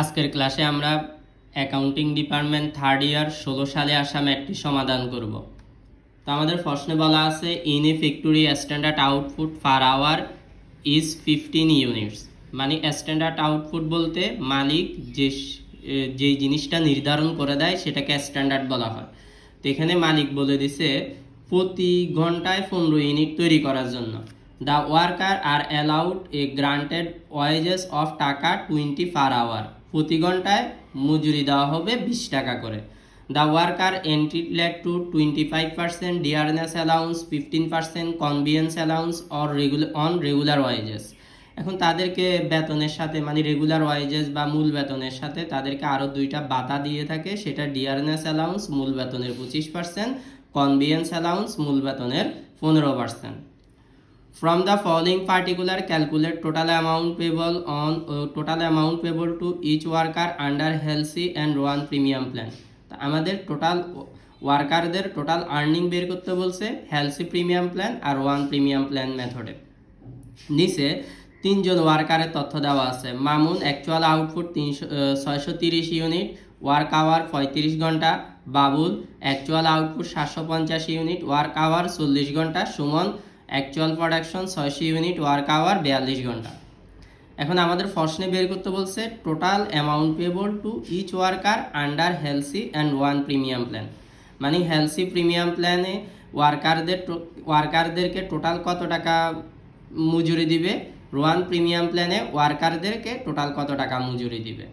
আজকের ক্লাসে আমরা অ্যাকাউন্টিং ডিপার্টমেন্ট থার্ড ইয়ার ষোলো সালে আসা ম্যাটটি সমাধান করব। তো আমাদের প্রশ্নে বলা আছে in factory standard output per hour is fifteen units মানে স্ট্যান্ডার্ড আউটপুট বলতে মালিক যে যেই জিনিসটা নির্ধারণ করে দেয় সেটাকে স্ট্যান্ডার্ড বলা হয়। তো এখানে মালিক বলে দিছে, প্রতি ঘন্টায় পনেরো ইউনিট তৈরি করার জন্য। The worker are allowed a granted wages of taka twenty per hour প্রতি ঘন্টায় মজুরি দেওয়া হবে বিশ টাকা করে। The worker entitled to twenty five percent dearness allowance fifteen percent conveyance allowance or regular on regular wages এখন তাদেরকে বেতনের সাথে মানে রেগুলার ওয়াইজেস বা মূল বেতনের সাথে তাদেরকে আরও দুইটা বাতা দিয়ে থাকে। সেটা ডিয়ারনেস অ্যালাউন্স মূল বেতনের পঁচিশ পার্সেন্ট কনভিয়েন্স অ্যালাউন্স মূল বেতনের পনেরো percent From the following particular calculate total amount payable on uh, total amount payable to each worker under healthy and premium plan. তা আমাদের টোটাল ওয়ার্কারদের টোটাল আর্নিং বের করতে বলছে হেলসি প্রিমিয়াম প্ল্যান আর ওয়ান প্রিমিয়াম প্ল্যান মেথডে নিচে তিনজন ওয়ার্কারের তথ্য দেওয়া আছে। মামুন অ্যাকচুয়াল আউটপুট তিনশো ছয়শো তিরিশ ইউনিট ওয়ার্ক আওয়ার পঁয়ত্রিশ ঘণ্টা বাবুল অ্যাকচুয়াল আউটপুট সাতশো পঞ্চাশ ইউনিট ওয়ার্ক আওয়ার চল্লিশ ঘণ্টা সুমন অ্যাকচুয়াল প্রোডাকশন ছয়শো ইউনিট ওয়ার্ক আওয়ার বিয়াল্লিশ ঘণ্টা। এখন আমাদের প্রশ্নে বের করতে বলছে total amount payable to each worker under Halsey and Rowan premium plan মানে হেলসি প্রিমিয়াম প্ল্যানে ওয়ার্কারদের ওয়ার্কারদেরকে টোটাল কত টাকা মজুরি দিবে? ওয়ান প্রিমিয়াম প্ল্যানে ওয়ার্কারদেরকে টোটাল কত টাকা মজুরি দিবে?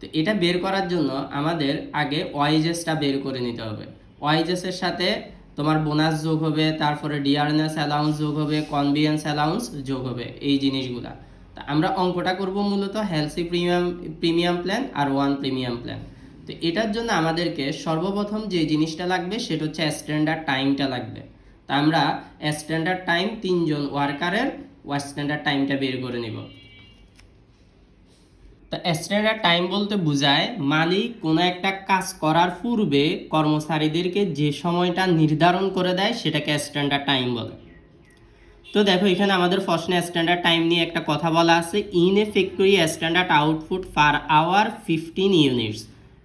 তো এটা বের করার জন্য আমাদের আগে ওয়াইজেসটা বের করে নিতে হবে। ওয়াইজেসের সাথে তোমার বোনাস যোগ হবে, তারপরে ডিয়ারনেস অ্যালাউন্স যোগ হবে কনভিয়েন্স অ্যালাউন্স যোগ হবে, এই জিনিসগুলা। তা আমরা অঙ্কটা করব মূলত হেলসি প্রিমিয়াম প্রিমিয়াম প্ল্যান আর ওয়ান প্রিমিয়াম প্ল্যান তো এটার জন্য আমাদেরকে সর্বপ্রথম যে জিনিসটা লাগবে, সেটা হচ্ছে স্ট্যান্ডার্ড টাইমটা লাগবে। তা আমরা স্ট্যান্ডার্ড টাইম তিনজন ওয়ার্কারের স্ট্যান্ডার্ড টাইমটা বের করে নিব। তো স্ট্যান্ডার্ড টাইম বলতে বোঝায়, মালিক কোনো একটা কাজ করার পূর্বে কর্মচারীদেরকে যে সময়টা নির্ধারণ করে দেয় সেটাকে স্ট্যান্ডার্ড টাইম বলে। তো দেখো এখানে আমাদের প্রশ্নে স্ট্যান্ডার্ড টাইম নিয়ে একটা কথা বলা আছে in a factory standard output per hour fifteen units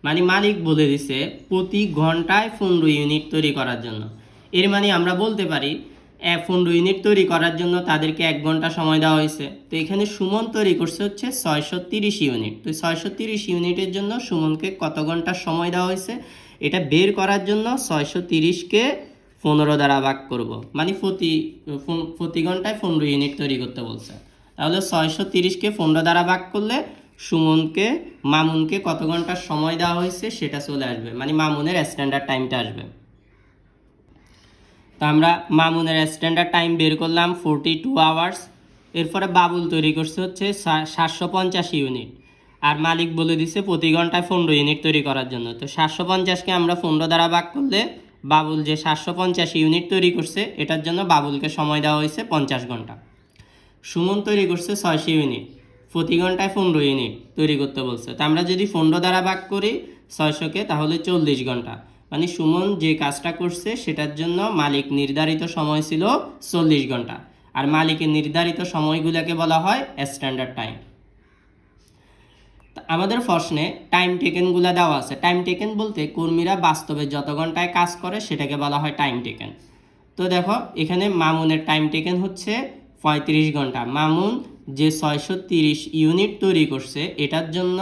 মানে মালিক বলে দিছে, প্রতি ঘন্টায় পনেরো ইউনিট তৈরি করার জন্য। এর মানে আমরা বলতে পারি পনেরো ইউনিট তৈরি করার জন্য তাদেরকে এক ঘণ্টা সময় দেওয়া হয়েছে। তো এখানে সুমন তৈরি করছে হচ্ছে ছয়শো তিরিশ ইউনিট তো ছয়শো তিরিশ ইউনিটের জন্য সুমনকে কত ঘণ্টা সময় দেওয়া হয়েছে? এটা বের করার জন্য ছয়শো তিরিশকে পনেরো দ্বারা ভাগ করব। মানে প্রতি প্রতি ঘন্টায় পনেরো ইউনিট তৈরি করতে বলছে। তাহলে ছয়শো তিরিশকে পনেরো দ্বারা ভাগ করলে সুমনকে, মামুনকে কত ঘণ্টা সময় দেওয়া হয়েছে সেটা চলে আসবে। মানে মামুনের স্ট্যান্ডার্ড টাইমটা আসবে। তো আমরা মামুনের স্ট্যান্ডার্ড টাইম বের করলাম ফোরটি টু আওয়ার্স এরপরে বাবুল তৈরি করছে হচ্ছে সাতশো পঞ্চাশ ইউনিট আর মালিক বলে দিছে প্রতি ঘন্টায় পনেরো ইউনিট তৈরি করার জন্য। তো সাতশো পঞ্চাশকে আমরা পনেরো দ্বারা ভাগ করলে বাবুল যে সাতশো পঞ্চাশ ইউনিট তৈরি করছে, এটার জন্য বাবুলকে সময় দেওয়া হয়েছে পঞ্চাশ ঘণ্টা। সুমন তৈরি করছে ছয়শো ইউনিট প্রতি ঘন্টায় পনেরো ইউনিট তৈরি করতে বলছে। তো আমরা যদি পনেরো দ্বারা ভাগ করি ছয়শোকে তাহলে চল্লিশ ঘণ্টা। মানে সুমন যে কাজটা করছে সেটার জন্য মালিক নির্ধারিত সময় ছিল চল্লিশ ঘণ্টা। আর মালিকের নির্ধারিত সময়গুলোকে বলা হয় স্ট্যান্ডার্ড টাইম আমাদের প্রশ্নে টাইম টেকেনগুলো দেওয়া আছে। টাইম টেকেন বলতে কর্মীরা বাস্তবে যত ঘন্টায় কাজ করে সেটাকে বলা হয় টাইম টেকেন তো দেখো, এখানে মামুনের টাইম টেকেন হচ্ছে পঁয়ত্রিশ ঘণ্টা। মামুন যে ছয়শো ইউনিট তৈরি করছে, এটার জন্য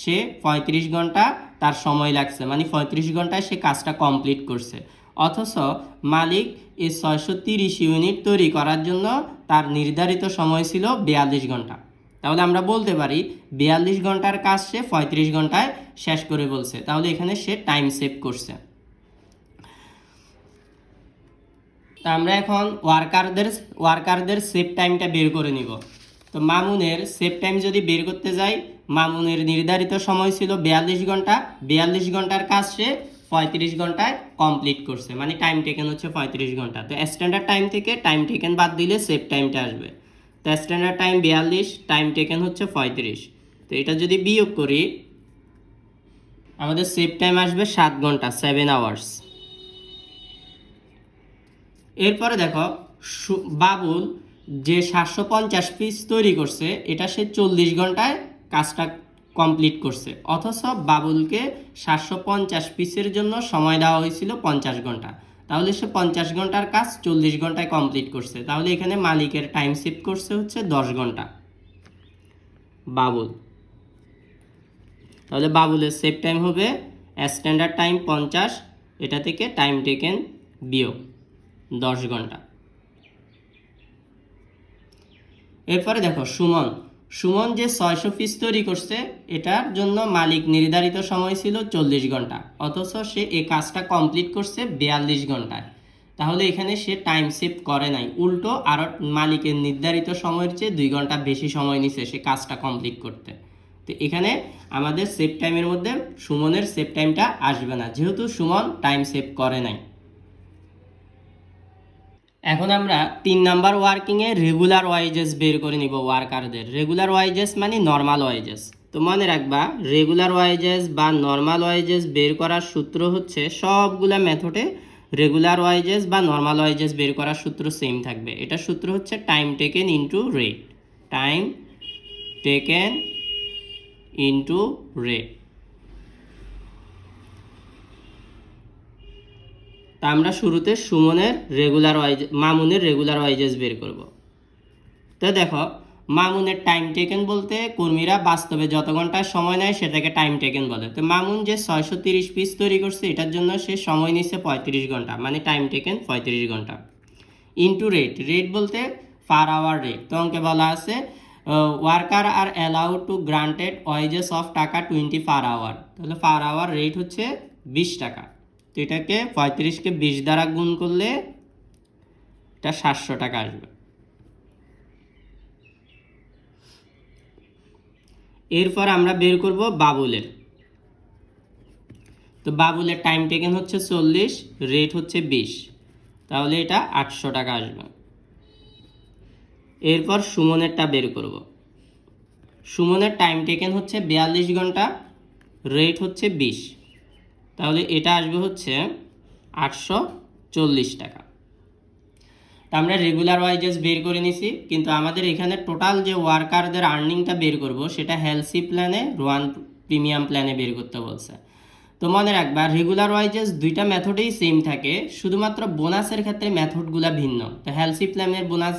সে পঁয়ত্রিশ ঘণ্টা তার সময় লাগছে। মানে পঁয়ত্রিশ ঘন্টায় সে কাজটা কমপ্লিট করছে। অথচ মালিক এই ছয়শো তিরিশ ইউনিট তৈরি করার জন্য তার নির্ধারিত সময় ছিল বিয়াল্লিশ ঘণ্টা। তাহলে আমরা বলতে পারি, বিয়াল্লিশ ঘণ্টার কাজ সে পঁয়ত্রিশ ঘন্টায় শেষ করে বলছে। তাহলে এখানে সে টাইম সেভ করছে। তা আমরা এখন ওয়ার্কারদের ওয়ার্কারদের সেভ টাইমটা বের করে নিব। তো মামুনের সেভ টাইম যদি বের করতে যাই মামুনের নির্ধারিত সময় ছিল বিয়াল্লিশ ঘণ্টা। বিয়াল্লিশ ঘণ্টার কাজ সে পঁয়ত্রিশ ঘন্টায় কমপ্লিট করছে। মানে টাইম টেকেন হচ্ছে পঁয়ত্রিশ ঘণ্টা। তো স্ট্যান্ডার্ড টাইম থেকে টাইম টেকেন বাদ দিলে সেফ টাইমটা আসবে। তো স্ট্যান্ডার্ড টাইম বিয়াল্লিশ টাইম টেকেন হচ্ছে পঁয়ত্রিশ। তো এটা যদি বিয়োগ করি, আমাদের সেফ টাইম আসবে সাত ঘণ্টা সেভেন আওয়ার্স এরপরে দেখো বাবুল যে সাতশো পঞ্চাশ পিস তৈরি করছে, এটা সে চল্লিশ ঘন্টায় কাজটা কমপ্লিট করছে। অথচ বাবুলকে সাতশো পঞ্চাশ পিসের জন্য সময় দেওয়া হয়েছিল পঞ্চাশ ঘণ্টা। তাহলে সে পঞ্চাশ ঘণ্টার কাজ চল্লিশ ঘন্টায় কমপ্লিট করছে। তাহলে এখানে মালিকের টাইম সেভ করছে হচ্ছে দশ ঘণ্টা। বাবুল। তাহলে বাবুলের সেভ টাইম হবে স্ট্যান্ডার্ড টাইম পঞ্চাশ, এটা থেকে টাইম টেকেন বিয়োগ দশ ঘণ্টা। এরপরে দেখো সুমন। সুমন যে ছয়শো পিস তৈরি করছে, এটার জন্য মালিক নির্ধারিত সময় ছিল চল্লিশ ঘণ্টা। অথচ সে এই কাজটা কমপ্লিট করছে বিয়াল্লিশ ঘন্টায়। তাহলে এখানে সে টাইম সেভ করে নাই। উল্টো আরও মালিকের নির্ধারিত সময়ের চেয়ে দুই ঘণ্টা বেশি সময় নিছে সে কাজটা কমপ্লিট করতে। তো এখানে আমাদের সেভ টাইমের মধ্যে সুমনের সেভ টাইমটা আসবে না। যেহেতু সুমন টাইম সেভ করে নাই। এখন আমরা তিন নাম্বার ওয়ার্কিংয়ে রেগুলার ওয়াইজেস বের করে নিব ওয়ার্কারদের রেগুলার ওয়াইজেস মানে নর্মাল ওয়াইজেস তো মনে রাখবা রেগুলার ওয়াইজেস বা নর্মাল ওয়াইজেস বের করার সূত্র হচ্ছে সবগুলা মেথডে রেগুলার ওয়াইজেস বা নর্মাল ওয়াইজেস বের করার সূত্র সেম থাকবে। এটা সূত্র হচ্ছে time taken into rate time taken into rate তা আমরা শুরুতে সুমনের রেগুলার ওয়াইজ মামুনের রেগুলার ওয়াইজেস বের করব। তো দেখো, মামুনের টাইম টেকেন বলতে কর্মীরা বাস্তবে যত ঘণ্টা সময় নেয় সেটাকে টাইম টেকেন বলে। তো মামুন যে ছয়শো তিরিশ পিস তৈরি করছে, এটার জন্য সে সময় নিচ্ছে পঁয়ত্রিশ ঘণ্টা মানে টাইম টেকেন পঁয়ত্রিশ ঘণ্টা। ইনটু রেট রেট বলতে পার আওয়ার রেট তো অঙ্কে বলা আছে worker are allow to granted wages of taka twenty per hour তাহলে পার আওয়ার রেট হচ্ছে বিশ টাকা। তো এটাকে পঁয়ত্রিশকে বিশ দ্বারা গুণ করলে এটা সাতশো টাকা আসবে। এরপর আমরা বের করব বাবুলের। তো বাবুলের টাইম টেকেন হচ্ছে চল্লিশ রেট হচ্ছে বিশ। তাহলে এটা আটশো টাকা আসবে। এরপর সুমনেরটা বের করব। সুমনের টাইম টেকেন হচ্ছে বিয়াল্লিশ ঘণ্টা রেট হচ্ছে বিশ। তাহলে এটা আসবে হচ্ছে আটশো চল্লিশ টাকা। তা আমরা রেগুলার ওয়াইজেস বের করে নিছি, কিন্তু আমাদের এখানে টোটাল যে ওয়ার্কারদের আর্নিংটা বের করব, সেটা হেলসি প্ল্যানে রোয়ান প্রিমিয়াম প্ল্যানে বের করতে বলছে। তো মনে রাখবা রেগুলার ওয়াইজেস দুইটা মেথডেই সেম থাকে, শুধুমাত্র বোনাসের ক্ষেত্রে মেথডগুলো ভিন্ন। তো হেলসি প্ল্যানের বোনাস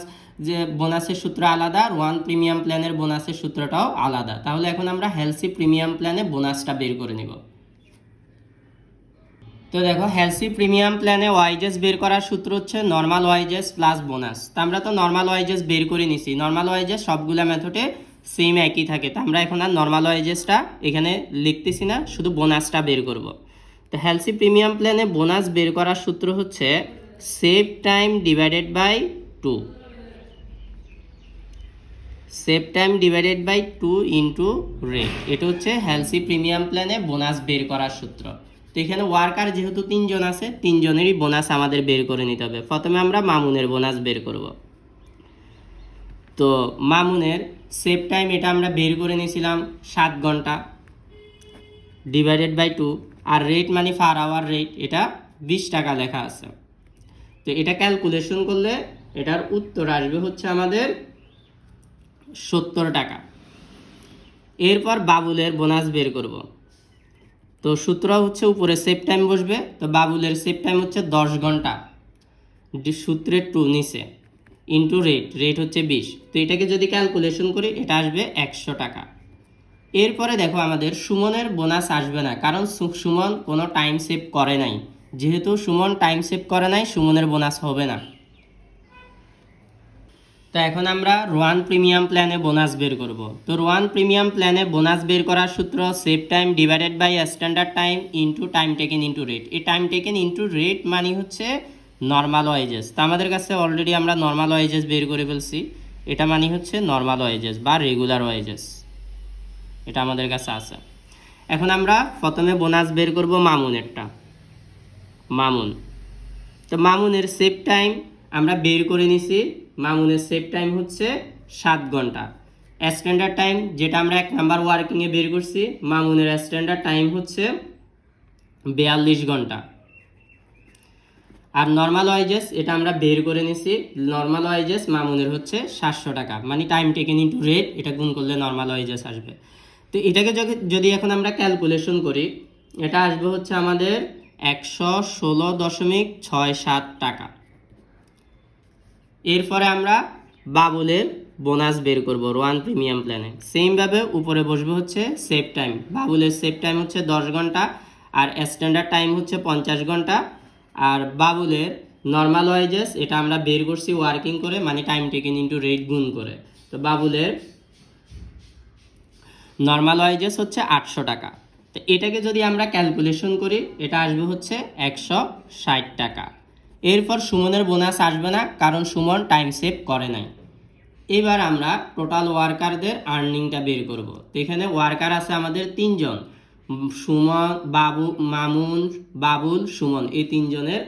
যে বোনাসের সূত্র আলাদা আর ওয়ান প্রিমিয়াম প্ল্যানের বোনাসের সূত্রটাও আলাদা। তাহলে এখন আমরা হেলসি প্রিমিয়াম প্ল্যানে বোনাসটা বের করে নিব। তো দেখো হেলসি প্রিমিয়াম প্ল্যানে ওয়াইজেস বের করার সূত্র হচ্ছে নর্মাল ওয়াইজেস প্লাস বোনাস তো আমরা তো নর্মাল ওয়াইজেস বের করে নিছি। নর্মাল ওয়াইজেস সবগুলা মেথডে সেম একই থাকে। তো আমরা এখন আর নর্মাল ওয়াইজেসটা এখানে লিখতেছি না, শুধু বোনাসটা বের করব। তো হেলসি প্রিমিয়াম প্ল্যানে বোনাস বের করার সূত্র হচ্ছে save time divided by two save time divided by two into rate এটা হচ্ছে হেলসি প্রিমিয়াম প্ল্যানে বোনাস বের করার সূত্র। তো এখানে ওয়ার্কার যেহেতু তিনজন আছে, তিনজনেরই বোনাস আমাদের বের করে নিতে হবে। প্রথমে আমরা মামুনের বোনাস বের করব। তো মামুনের সেফ টাইম এটা আমরা বের করে নিয়েছিলাম সাত ঘণ্টা ডিভাইডেড বাই টু আর রেট মানে পার আওয়ার রেট এটা বিশ টাকা লেখা আছে। তো এটা ক্যালকুলেশন করলে এটার উত্তর আসবে হচ্ছে আমাদের সত্তর টাকা। এরপর বাবুলের বোনাস বের করব। তো সূত্র হচ্ছে উপরে সেফ টাইম বসবে, তো বাবুলের সেফ টাইম হচ্ছে দশ ঘণ্টা। সূত্রের টু নিচে ইন্টু রেট রেট হচ্ছে বিশ। তো এটাকে যদি ক্যালকুলেশন করি, এটা আসবে একশো টাকা। এরপরে দেখো আমাদের সুমনের বোনাস আসবে না, কারণ সুমন কোনো টাইম সেভ করে নাই। যেহেতু সুমন টাইম সেভ করে নাই, সুমনের বোনাস হবে না। তো এখন আমরা রোয়ান প্রিমিয়াম প্ল্যানে বোনাস বের করব। তো রোয়ান প্রিমিয়াম প্ল্যানে বোনাস বের করার সূত্র save time divided by standard time into time taken into rate এই টাইম টেকেন ইনটু রেট মানে হচ্ছে নর্মাল ওয়েজেস তো আমাদের কাছে অলরেডি আমরা নর্মাল ওয়েজেস বের করে ফেলছি। এটা মানে হচ্ছে নর্মাল ওয়েজেস বা রেগুলার ওয়েজেস এটা আমাদের কাছে আছে। এখন আমরা প্রথমে বোনাস বের করব মামুনেরটা। মামুন। তো মামুনের সেভ টাইম আমরা বের করে নিছি মামুনের সেভ টাইম হচ্ছে সাত ঘণ্টা। স্ট্যান্ডার্ড টাইম যেটা আমরা এক নাম্বার ওয়ার্কিংয়ে বের করছি, মামুনের স্ট্যান্ডার্ড টাইম হচ্ছে বিয়াল্লিশ ঘণ্টা। আর নর্মাল ওয়াইজেস এটা আমরা বের করে নিছি নর্মাল ওয়াইজেস মামুনের হচ্ছে সাতশো টাকা। মানে টাইম টেকেন ইন্টু রেট এটা গুণ করলে নর্মাল ওয়াইজেস আসবে। তো এটাকে যদি যদি এখন আমরা ক্যালকুলেশন করি, এটা আসবে হচ্ছে আমাদের একশো ষোলো দশমিক ছয় সাত টাকা। এরপরে আমরা বাবুলের বোনাস বের করব রোয়ান প্রিমিয়াম প্ল্যানে সেমভাবে উপরে বসবে হচ্ছে সেফ টাইম বাবুলের সেফ টাইম হচ্ছে দশ ঘণ্টা আর স্ট্যান্ডার্ড টাইম হচ্ছে পঞ্চাশ ঘণ্টা। আর বাবুলের নর্মাল ওয়াইজেস এটা আমরা বের করছি ওয়ার্কিং করে মানে টাইম টেকেন ইন্টু রেট গুণ করে। তো বাবুলের নর্মাল ওয়াইজেস হচ্ছে আটশো টাকা। তো এটাকে যদি আমরা ক্যালকুলেশন করি, এটা আসবে হচ্ছে একশো ষাট টাকা। এরপর সুমনের বোনাস আসবে না, কারণ সুমন টাইম সেভ করে নাই। এবার আমরা টোটাল ওয়ার্কারদের আর্নিংটা বের করব। এখানে ওয়ার্কার আছে আমাদের তিনজন। সুমন, বাবু, মামুন, বাবুল, সুমন, এই তিনজনের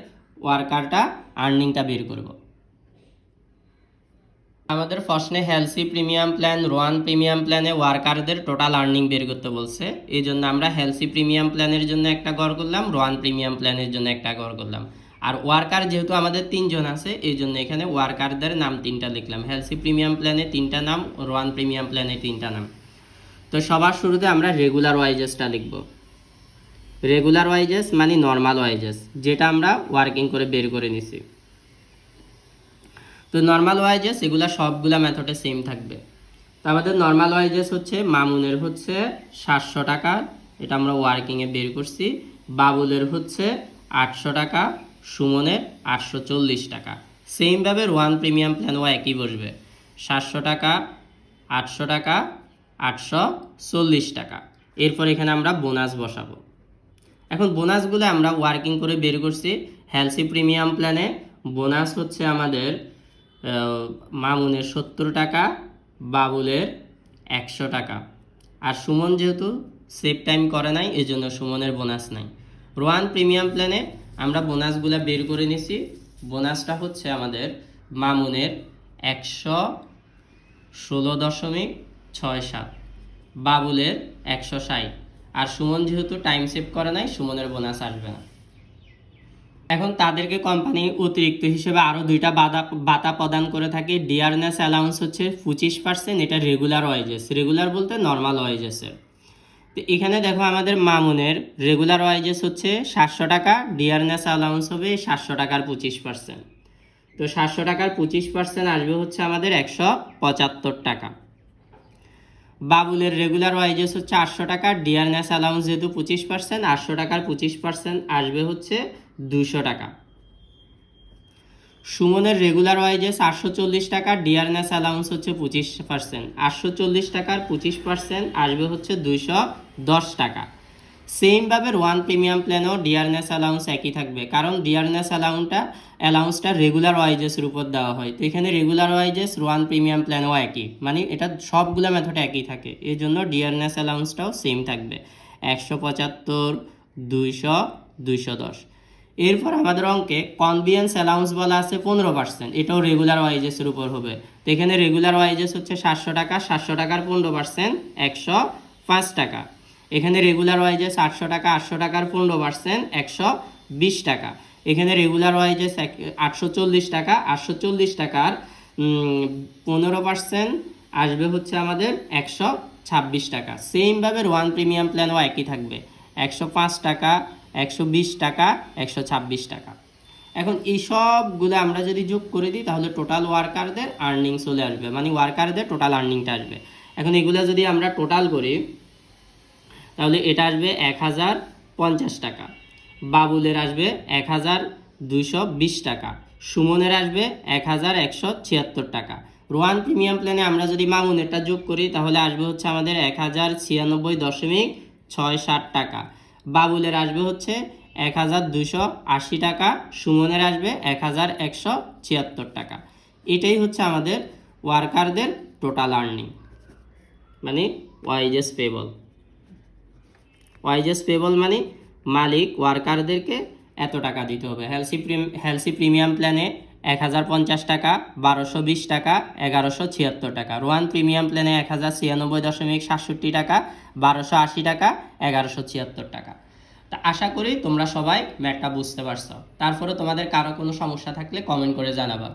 ওয়ার্কারটা আর্নিংটা বের করব। আমাদের প্রশ্নে Halsey premium plan Rowan premium প্ল্যানে ওয়ার্কারদের টোটাল আর্নিং বের করতে বলছে। এই জন্য আমরা হেলসি প্রিমিয়াম প্ল্যানের জন্য একটা গড় করলাম রোয়ান প্রিমিয়াম প্ল্যানের জন্য একটা গড় করলাম। আর ওয়ার্কার যেহেতু আমাদের তিনজন আছে এই জন্য এখানে ওয়ার্কারদের নাম তিনটা লিখলাম। হেলসি প্রিমিয়াম প্ল্যানে তিনটা নাম রোয়ান প্রিমিয়াম প্ল্যানে তিনটা নাম। তো সবার শুরুতে আমরা রেগুলার ওয়াইজেসটা লিখব। রেগুলার ওয়াইজেস মানে নর্মাল ওয়াইজেস যেটা আমরা ওয়ার্কিং করে বের করে নিছি। তো নর্মাল ওয়াইজেস এগুলা সবগুলা মেথডে সেম থাকবে। তো আমাদের নর্মাল ওয়াইজেস হচ্ছে, মামুনের হচ্ছে সাতশো টাকা, এটা আমরা ওয়ার্কিংয়ে বের করছি। বাবুলের হচ্ছে আটশো টাকা সুমনের আটশো চল্লিশ টাকা। সেমভাবে ওয়ান প্রিমিয়াম প্ল্যানও একই বসবে। সাতশো টাকা, আটশো টাকা, আটশো চল্লিশ টাকা। এরপর এখানে আমরা বোনাস বসাবো। এখন বোনাসগুলো আমরা ওয়ার্কিং করে বের করছি। হেলসি প্রিমিয়াম প্ল্যানে বোনাস হচ্ছে আমাদের মামুনের সত্তর টাকা, বাবুলের একশো টাকা। আর সুমন যেহেতু সেভ টাইম করে নাই এই জন্য সুমনের বোনাস নাই। রোয়ান প্রিমিয়াম প্ল্যানে আমরা বোনাসগুলো বের করে নিছি। বোনাসটা হচ্ছে আমাদের মামুনের একশো ষোলো দশমিক ছয় সাত, বাবুলের একশো ষাট। আর সুমন যেহেতু টাইম সেভ করে নাই, সুমনের বোনাস আসবে না। এখন তাদেরকে কোম্পানি অতিরিক্ত হিসেবে আরও দুইটা বাধা বাতা প্রদান করে থাকে। ডিয়ারনেস অ্যালাউন্স হচ্ছে পঁচিশ পার্সেন্ট এটা রেগুলার ওয়াইজেস রেগুলার বলতে নর্মাল ওয়াইজেসের তো এখানে দেখো আমাদের মামুনের রেগুলার ওয়াইজেস হচ্ছে সাতশো টাকা ডিয়ারনেস অ্যালাউন্স হবে সাতশো টাকার পঁচিশ পার্সেন্ট তো সাতশো টাকার পঁচিশ পার্সেন্ট আসবে হচ্ছে আমাদের একশো পঁচাত্তর টাকা। বাবুলের রেগুলার ওয়াইজেস হচ্ছে আটশো টাকা ডিয়ারনেস অ্যালাউন্স যেহেতু পঁচিশ পার্সেন্ট আটশো টাকার পঁচিশ পার্সেন্ট আসবে হচ্ছে দুশো টাকা। সুমনের রেগুলার ওয়াইজেস আটশো চল্লিশ টাকা ডিয়ারনেস অ্যালাউন্স হচ্ছে পঁচিশ পার্সেন্ট আটশো চল্লিশ টাকার পঁচিশ পার্সেন্ট আসবে হচ্ছে দুইশো দশ টাকা। সেমভাবে ওয়ান প্রিমিয়াম প্ল্যানেও ডিয়ারনেস অ্যালাউন্স একই থাকবে, কারণ ডিয়ারনেস অ্যালাউন্সটা অ্যালাউন্সটা রেগুলার ওয়াইজেসের উপর দেওয়া হয়। তো এখানে রেগুলার ওয়াইজেস ওয়ান প্রিমিয়াম প্ল্যানও একই। মানে এটা সবগুলো মেথড একই থাকে। এই জন্য ডিয়ারনেস অ্যালাউন্সটাও সেম থাকবে। একশো পঁচাত্তর, দুইশো দুইশো দশ। এরপর আমাদের অঙ্কে কনভিয়েন্স অ্যালাউন্স বলা আছে পনেরো পার্সেন্ট এটাও রেগুলার ওয়াইজেসের উপর হবে। তো এখানে রেগুলার ওয়াইজেস হচ্ছে সাতশো টাকা, সাতশো টাকার পনেরো পার্সেন্ট একশো পাঁচ টাকা। এখানে রেগুলার ওয়াইজেস আটশো টাকা, আটশো টাকার পনেরো পার্সেন্ট একশো বিশ টাকা। এখানে রেগুলার ওয়াইজেস এক, আটশো চল্লিশ টাকা, আটশো চল্লিশ টাকার পনেরো পার্সেন্ট আসবে হচ্ছে আমাদের একশো ছাব্বিশ টাকা। সেমভাবে ওয়ান প্রিমিয়াম প্ল্যানও একই থাকবে। একশো পাঁচ টাকা একশো বিশ টাকা, একশো ছাব্বিশ টাকা। এখন এই সবগুলো আমরা যদি যোগ করে দিই, তাহলে টোটাল ওয়ার্কারদের আর্নিং চলে আসবে। মানে ওয়ার্কারদের টোটাল আর্নিংটা আসবে। এখন এগুলো যদি আমরা টোটাল করি, তাহলে এটা আসবে এক হাজার পঞ্চাশ টাকা। বাবুলের আসবে এক হাজার দুইশো বিশ টাকা। সুমনের আসবে এক হাজার একশো ছিয়াত্তর টাকা। রোয়ান প্রিমিয়াম প্ল্যানে আমরা যদি মামুনেরটা যোগ করি, তাহলে আসবে হচ্ছে আমাদের এক হাজার ছিয়ানব্বই দশমিক ছয় ষাট টাকা। বাবুলের আসবে হচ্ছে এক হাজার দুশো আশি টাকা, সুমনের আসবে এক হাজার একশো ছিয়াত্তর টাকা। এটাই হচ্ছে আমাদের ওয়ার্কারদের টোটাল আর্নিং মানে ওয়াইজেস পেবল ওয়াইজেস পেবল মানে মালিক ওয়ার্কারদেরকে এত টাকা দিতে হবে। হেলসি প্রিম হেলসি প্রিমিয়াম প্ল্যানে এক হাজার পঞ্চাশ টাকা, বারোশো বিশ টাকা, এগারোশো ছিয়াত্তর টাকা। রোয়ান প্রিমিয়াম প্ল্যানে এক হাজার ছিয়ানব্বই দশমিক সাতষট্টি টাকা, বারোশো আশি টাকা, এগারোশো ছিয়াত্তর টাকা। তা আশা করি তোমরা সবাই ম্যাটটা বুঝতে পারছ। তারপরে তোমাদের কারও কোনো সমস্যা থাকলে কমেন্ট করে জানাবা।